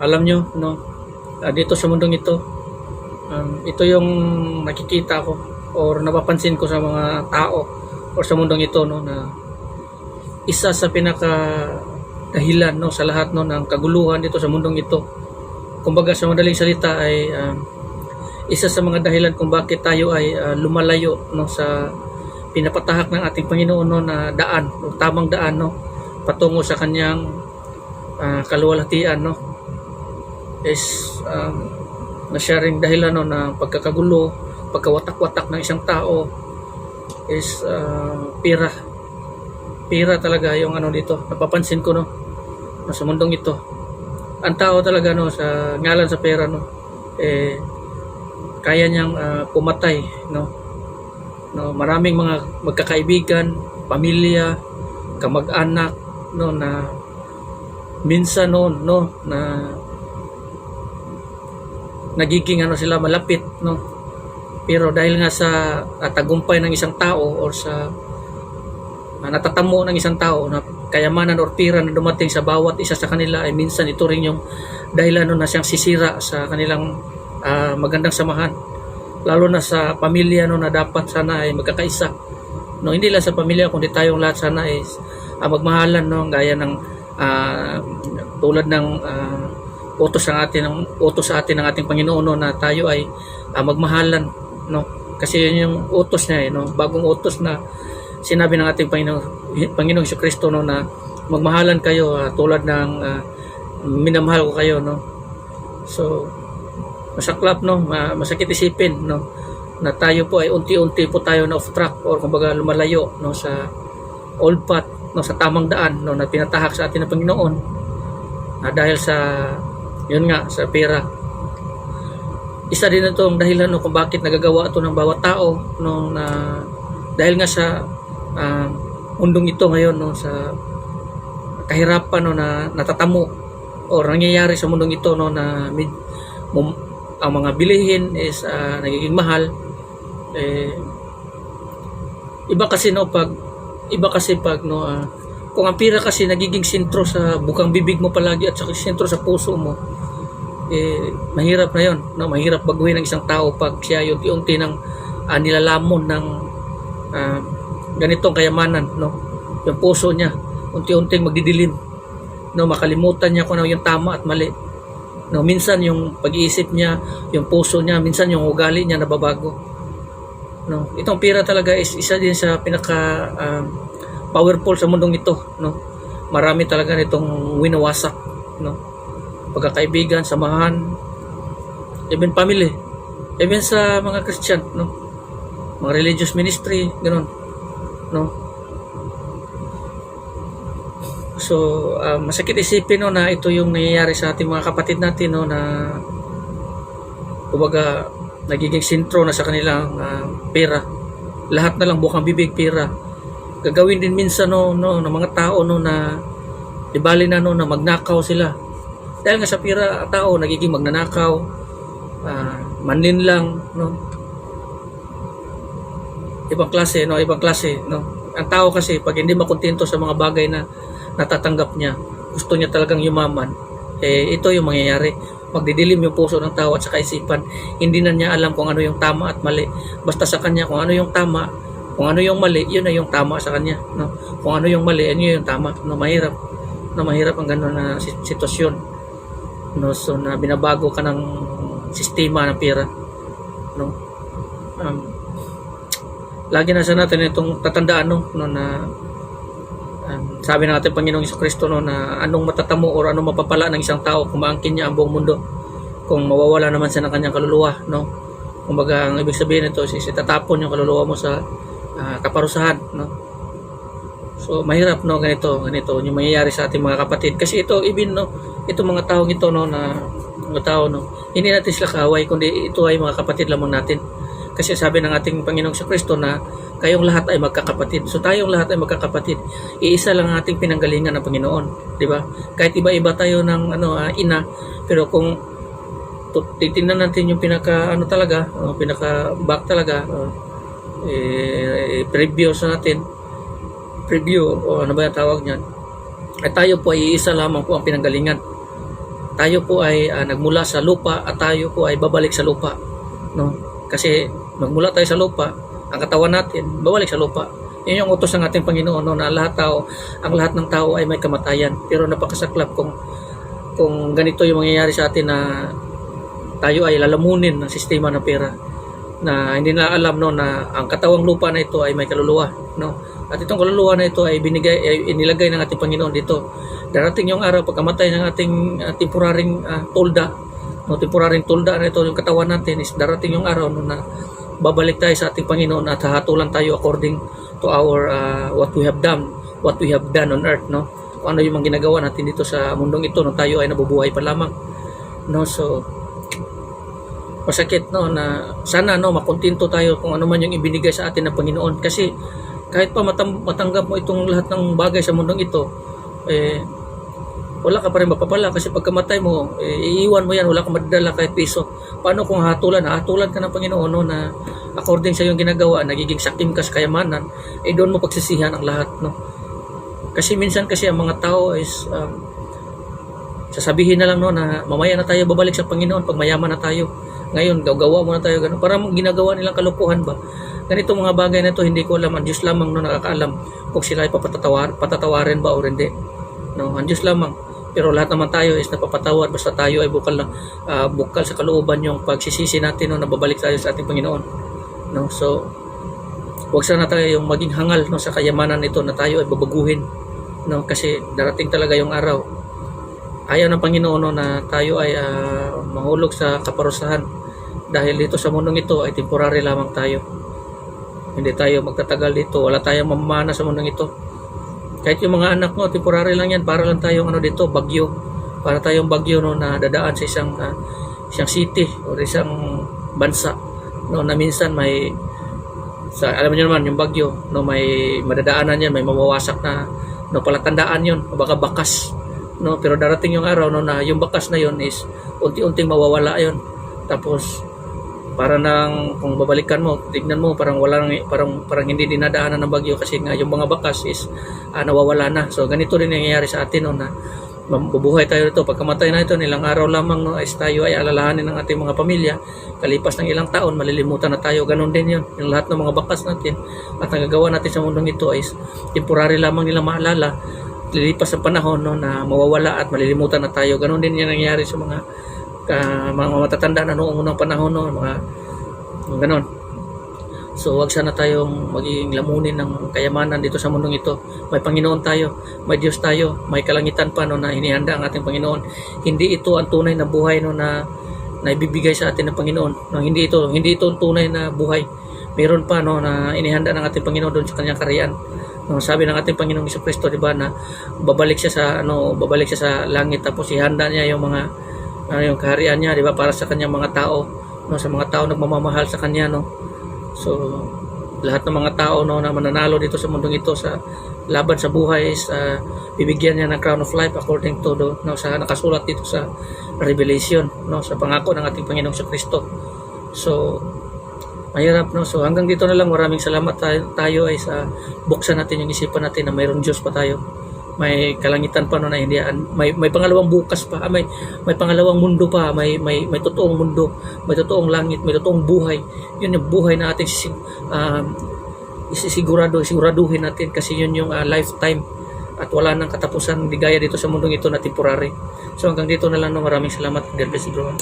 alam nyo, no, ah, dito sa mundong ito, um, ito yung nakikita ko or napapansin ko sa mga tao or sa mundong ito, no, na isa sa pinaka dahilan no sa lahat no ng kaguluhan dito sa mundong ito. Kumbaga sa madaling salita ay um, isa sa mga dahilan kung bakit tayo ay ah, lumalayo no sa pinapatahak ng ating Panginoon no, na daan, o tamang daan no patungo sa kanyang ah, kaluwalhatian no is um, na siya ring dahilan no ng pagkakagulo, pagkawatak-watak ng isang tao is ah, pira. Pira talaga yung ano dito. Napapansin ko no, no sa mundong ito. Ang tao talaga no sa ngalan sa pera no eh kaya niyang ah, pumatay no no maraming mga magkakaibigan pamilya kamag-anak no na minsan no no na nagiging ano sila malapit no? Pero dahil nga sa ah, tagumpay ng isang tao or sa ah, natatamo ng isang tao na kayamanan or pira na dumating sa bawat isa sa kanila ay minsan ito rin yung dahilan no, na siyang sisira sa kanilang ah, magandang samahan. Lalo na sa pamilya no na dapat sana ay magkakaisa. No hindi lang sa pamilya kundi tayong lahat sana ay ah, magmahalan no gaya ng ah, tulad ng ah, utos sa atin ng utos sa atin ng ating Panginoon no, na tayo ay ah, magmahalan no? Kasi yun yung utos niya eh, no? Bagong utos na sinabi ng ating Panginoon Panginoong Kristo no na magmahalan kayo ah, tulad ng ah, minamahal ko kayo no? So masaklap no? Ma- masakit isipin no? Na tayo po ay unti-unti po tayo na off track or kumbaga lumalayo no sa old path no sa tamang daan no na pinatahak sa atin ng Panginoon. Ah, dahil sa yun nga sa pera. Isa din itong dahilan no, kung bakit nagagawa ito ng bawat tao no na dahil nga sa ah, mundong ito ngayon no sa kahirapan no na natatamo o nangyayari sa mundong ito no na mid, mum- ang mga bilihin is ah, nagiging mahal. Eh iba kasi no pag iba kasi pag no ah, kung ang pira kasi nagiging sentro sa bukang bibig mo palagi at saka sentro sa puso mo eh mahirap na yon no? Mahirap baguhin ng isang tao pag siya yung unti ng ah, nilalamon ng ah, ganitong kayamanan no? Yung puso niya unti-unting magdidilim no? Makalimutan niya kung ano yung tama at mali no? Minsan yung pag-iisip niya yung puso niya minsan yung ugali niya nababago no? Itong pira talaga is isa din sa pinaka um, powerful sa mundong ito no marami talaga nitong winawasak no pagkakaibigan samahan even family even sa mga Christian no mga religious ministry ganun no So, ah, masakit isipin no na ito yung nangyayari sa ating mga kapatid natin no na kumbaga nagiging sentro na sa kanilang ah, pera. Lahat na lang bukang bibig pera. Gagawin din minsan no, no ng mga tao no na di na no na magnakaw sila. Dahil nga sa pera tao nagiging magnanakaw, ah, manlin lang no. Ibang klase no, ibang klase no. Ang tao kasi pag hindi makontento sa mga bagay na natatanggap niya, gusto niya talagang yumaman, eh ito yung mangyayari. Magdidilim yung puso ng tao at sa kaisipan. Hindi na niya alam kung ano yung tama at mali. Basta sa kanya kung ano yung tama, kung ano yung mali, yun na yung tama sa kanya. No? Kung ano yung mali, yun yung tama. No, mahirap. No, mahirap ang gano'n na sit- sitwasyon. No, so na binabago ka ng sistema ng pera. No? Um, lagi na sa natin itong tatandaan no, no na Um, sabi ng ating Panginoong Iso Kristo no, na anong matatamo o anong mapapala ng isang tao kung maangkin niya ang buong mundo kung mawawala naman siya ng kanyang kaluluwa no kumbaga ang ibig sabihin nito is itatapon yung kaluluwa mo sa ah, kaparusahan no so mahirap no ganito ganito yung mangyayari sa ating mga kapatid kasi ito even no itong mga taong ito no na mga tao no hindi natin sila kaaway kundi ito ay mga kapatid lamang natin kasi sabi ng ating Panginoong Iso Kristo na kayong lahat ay magkakapatid. So tayong lahat ay magkakapatid. Iisa lang ang ating pinanggalingan ng Panginoon, 'di ba? Kahit iba-iba tayo ng ano ah, ina, pero kung titingnan natin yung pinaka ano talaga, oh, pinaka back talaga, oh, eh, preview sa natin, preview o ano ba yung tawag niyan? At tayo po ay iisa lamang po ang pinanggalingan. tayo po ay ah, nagmula sa lupa at tayo po ay babalik sa lupa no? Kasi magmula tayo sa lupa ang katawan natin babalik sa lupa. Yun yung utos ng ating Panginoon no, na lahat tao ang lahat ng tao ay may kamatayan. Pero napakasaklap kung kung ganito yung mangyayari sa atin na tayo ay lalamunin ng sistema ng pera na hindi na alam no na ang katawang lupa na ito ay may kaluluwa no? At itong kaluluwa na ito ay binigay ay inilagay ng ating Panginoon dito. Darating yung araw pagkamatay ng ating uh, temporaring ah, tolda no temporaring tolda na ito yung katawan natin is darating yung araw no na babalik tayo sa ating Panginoon at hahatulan tayo according to our ah, what we have done what we have done on earth no? Kung ano yung mga ginagawa natin dito sa mundong ito no tayo ay nabubuhay pa lamang no? So masakit no na sana no makontento tayo kung ano man yung ibinigay sa atin ng Panginoon. Kasi kahit pa matam- matanggap mo itong lahat ng bagay sa mundong ito eh wala ka pa rin mapapala. Kasi pagkamatay mo eh, iiwan mo yan. Wala kang madadala kahit piso. Paano kung hatulan? Hatulan ka ng Panginoon no, na according sa iyong ginagawa nagiging sakim ka sa kayamanan eh doon mo pagsisihan ang lahat no. Kasi minsan kasi ang mga tao is um, sasabihin na lang no na mamaya na tayo babalik sa Panginoon pag mayaman na tayo. Ngayon gagawa muna tayo ganun. Para ginagawa nilang kalukuhan ba? Ganito mga bagay na to hindi ko alam. Ang Diyos lamang no nakakaalam kung sila ay papatatawar patatawarin ba o hindi. No ang Diyos lamang. Pero lahat naman tayo is napapatawad basta tayo ay bukal na ah, bukal sa kalooban yung pagsisisi natin no na babalik tayo sa ating Panginoon. No so huwag sana tayo yung maging hangal no sa kayamanan nito na tayo ay babaguhin. No kasi darating talaga yung araw ayaw ng Panginoon no, na tayo ay ah, mahulog sa kaparusahan. Dahil dito sa mundong ito ay temporary lamang tayo. Hindi tayo magtatagal dito. Wala tayong mamamana sa mundong ito. Kahit yung mga anak mo temporary lang yan. Para lang tayong ano dito bagyo. Para tayong bagyo no na dadaan sa isang ah, isang city o isang bansa no na minsan may sa alam niyo naman yung bagyo no may madadaanan yan may mawawasak na no palatandaan yun. O baka bakas no? Pero darating yung araw no na yung bakas na yun is unti-unting mawawala yun. Tapos para nang kung babalikan mo tignan mo parang wala nang, parang parang hindi dinadaanan ng bagyo kasi nga yung mga bakas is ah, nawawala na. So ganito din nangyayari sa atin no na mabubuhay tayo dito pagkamatay na ito nilang araw lamang no is tayo ay alalahanin ng ating mga pamilya. Kalipas ng ilang taon malilimutan na tayo. Ganun din yun. Yung lahat ng mga bakas natin at nagagawa natin sa mundong ito is temporary lamang nila maalala lilipas ang panahon no, na mawawala at malilimutan na tayo. Ganon din yung nangyari sa mga ka, mga matatanda na noong unang panahon no, mga, ganon. So wag sana tayong maging lamunin ng kayamanan dito sa mundong ito. May Panginoon tayo, may Diyos tayo, may kalangitan pa no, na inihanda ang ating Panginoon. Hindi ito ang tunay na buhay no, na na ibibigay sa atin ng Panginoon. No, hindi ito, hindi ito ang tunay na buhay. Meron pa no na inihanda ng ating Panginoon doon sa kanyang kaharian. No, sabi ng ating Panginoong Kristo, di ba, na babalik siya sa ano, babalik siya sa langit tapos ihanda niya yung mga ano, yung kaharian niya, di ba, para sa kanyang mga tao, no, sa mga tao nagmamahal sa kanya, no. So, lahat ng mga tao no na mananalo dito sa mundong ito sa laban sa buhay is ah, bibigyan niya ng crown of life according to do, no, sa nakasulat dito sa Revelation no sa pangako ng ating Panginoong sa Kristo. So mahirap no? So hanggang dito na lang. Maraming salamat tayo, tayo ay sa buksan natin yung isipan natin na mayroong Diyos pa tayo. May kalangitan pa no na hindi may may pangalawang bukas pa. Ah, may may pangalawang mundo pa. May may may totoong mundo. May totoong langit. May totoong buhay. Yun yung buhay na ating um, isisigurado siguraduhin natin kasi yun yung ah, lifetime. At wala nang katapusan ligaya dito sa mundong ito na temporary. So hanggang dito na lang no? Maraming salamat. God bless everyone